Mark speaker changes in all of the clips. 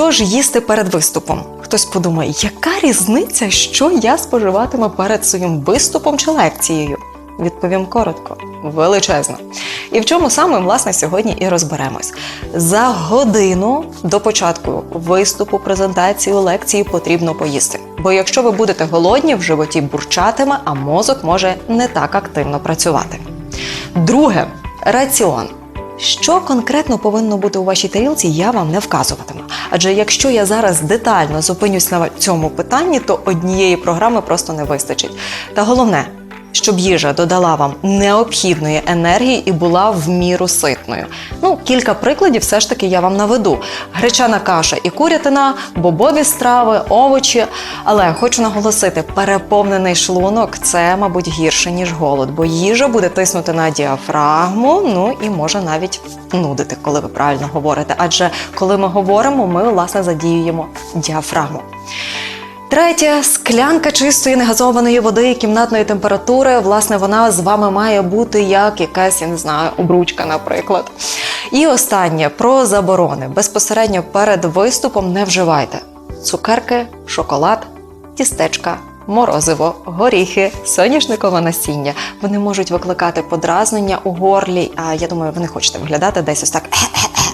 Speaker 1: що ж їсти перед виступом? Хтось подумає, яка різниця, що я споживатиму перед своїм виступом чи лекцією? Відповім коротко, величезно. І в чому саме, власне, сьогодні і розберемось. За годину до початку виступу, презентації, лекції потрібно поїсти. Бо якщо ви будете голодні, в животі бурчатиме, а мозок може не так активно працювати. Друге раціон. Що конкретно повинно бути у вашій тарілці, я вам не вказуватиму. Адже якщо я зараз детально зупинюсь на цьому питанні, то однієї програми просто не вистачить. Та головне, щоб їжа додала вам необхідної енергії і була в міру ситною. Ну, кілька прикладів все ж таки я вам наведу: гречана каша і курятина, бобові страви, овочі. Але хочу наголосити, переповнений шлунок це, мабуть, гірше ніж голод, бо їжа буде тиснути на діафрагму, ну і може навіть нудити, коли ви правильно говорите. Адже коли ми говоримо, ми власне задіюємо діафрагму. Третє склянка чистої негазованої води і кімнатної температури. Власне, вона з вами має бути як якась, я не знаю, обручка, наприклад. І останнє про заборони. Безпосередньо перед виступом не вживайте цукерки, шоколад, тістечка. Морозиво, горіхи, соняшникове насіння. Вони можуть викликати подразнення у горлі. А я думаю, ви не хочете виглядати десь ось так.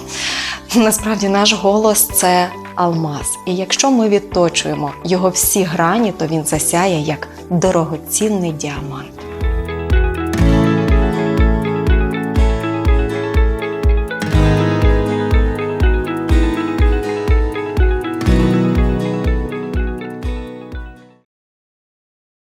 Speaker 1: Насправді наш голос це алмаз. І якщо ми відточуємо його всі грані, то він засяє як дорогоцінний діамант.